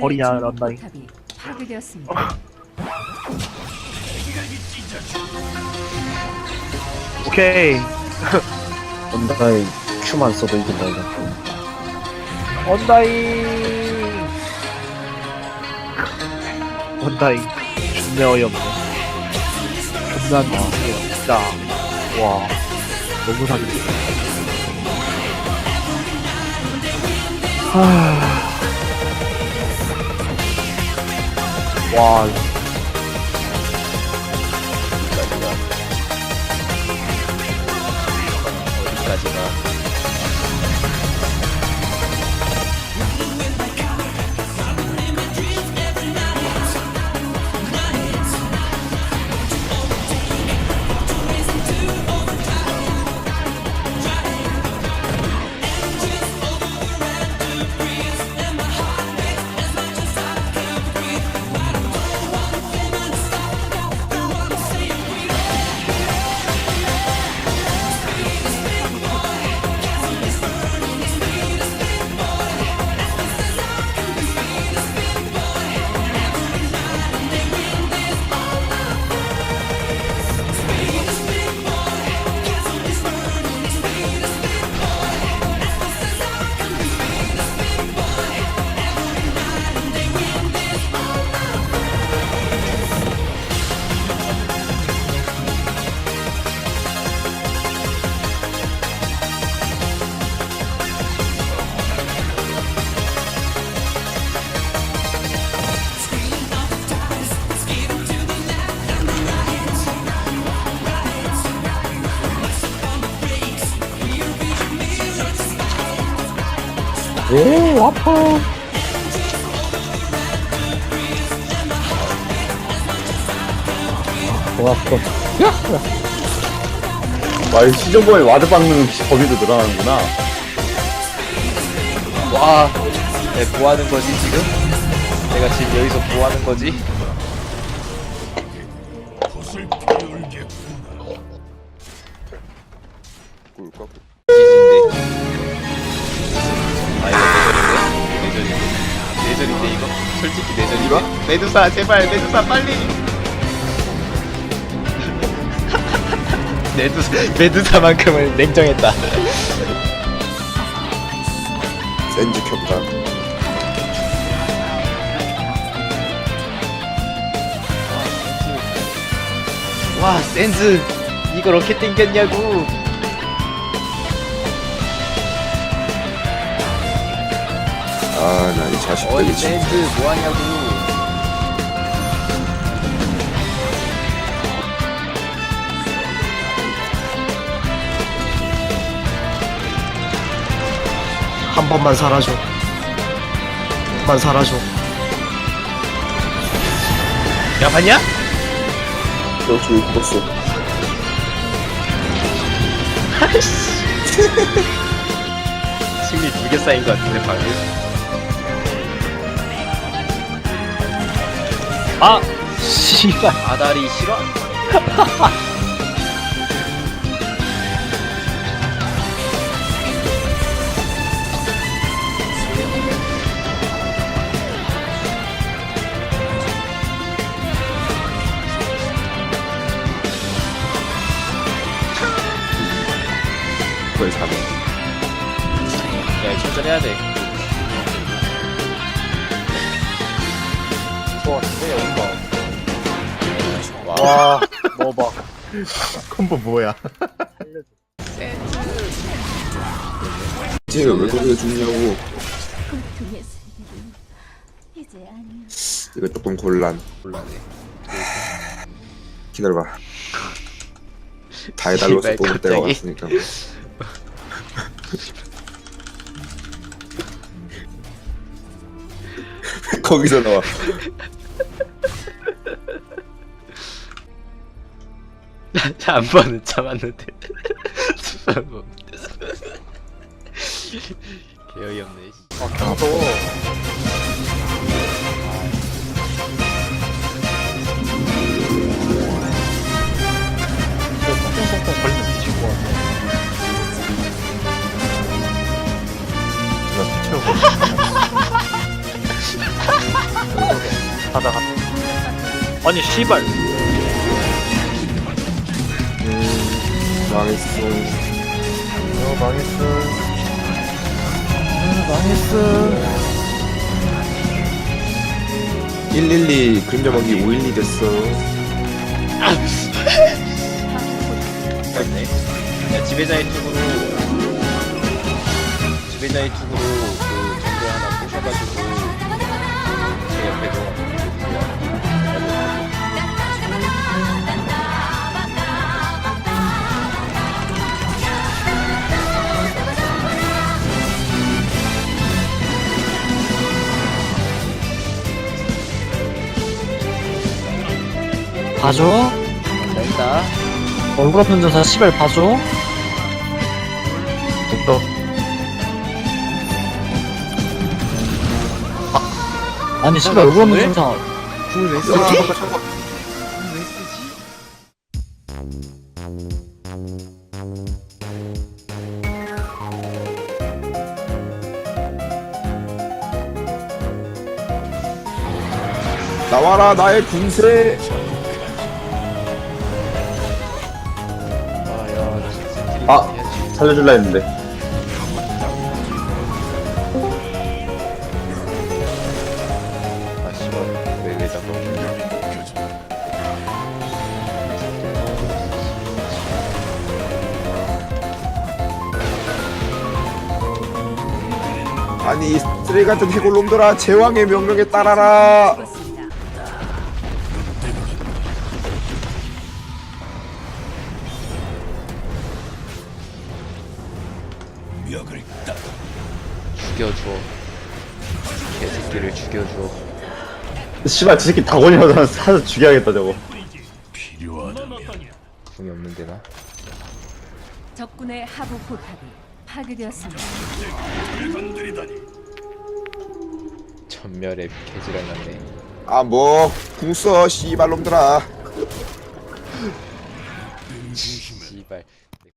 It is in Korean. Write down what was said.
버리냐, 런다이. 파괴되었습니다. 오케이. 언다이 큐만 써도 이긴다 이거 언다잉. 언다잉. 존나 어이없네. 존나 미치게요. 진짜. 와. 너무 사기네. 하... 와. 오 아파 더 아파 와, 이 시즌4에 와드 박는 범위도 늘어나는구나. 와, 네, 뭐 하는 거지 지금? 내가 지금 여기서 뭐 하는 거지? 꿀꺽 내전인데 이거? 솔직히 내전인데. 메두사 제발 메두사 빨리. 메두사 메두사만큼은 냉정했다. 센즈 켰다. 와 센즈. 이걸 어떻게 땡겼냐고 아, 나 이 자식들 어이 미친. 센즈 뭐하냐고 한 번만 살아줘 한 번만 살아줘 야 봤냐? 너 저기 죽었어. 승리 두개 쌓인 것 같은데 방금 아! 씨발. 아다리 싫어? 그걸 잡아. 야 출전해야 돼 좋았는데, 여기가. 와, 와, 먹어봐. 콤보 뭐야? 쟤가 왜 거기서 죽냐고. 고통의 세계는 이제 아니야. 이거 조금 곤란. 곤란해 기다려봐. 다 해달라서 씨발, 뽑을 때가 갑자기. 왔으니까. 거기서 나와. 한 번은 참았는데 두번 먹는데 개어이 없네 씨. 아, 켜서. 가자 가자 아니 씨발 망했어. 어 망했어 아, 망했어 112 그림자 먹기 512 됐어. 맞네. 야, 지배자의 툭으로 지배자의 툭으로 그 정글 하나 부셔가지고 제 옆에 좀 봐줘 된다. 얼굴 아픈 전사 씨발 봐줘 또 아, 아니 씨발 얼굴 아픈 전사 궁을 왜? 나와라 나의 군세. 살려줄라 했는데. 아 씨발 왜왜 자꾸 아니 이 쓰레기 같은 해골놈들아 제왕의 명령에 따라라. 죽여줘. 개새끼를 죽여줘. 씨발 저 새끼 다곤이라도 사서 죽여야겠다 저거 궁이 없는데 나. 적군의 하부 포탑이 파괴되었습니다. 전멸에 개지랄 났네. 아뭐 궁써 씨발 놈들아 씨발.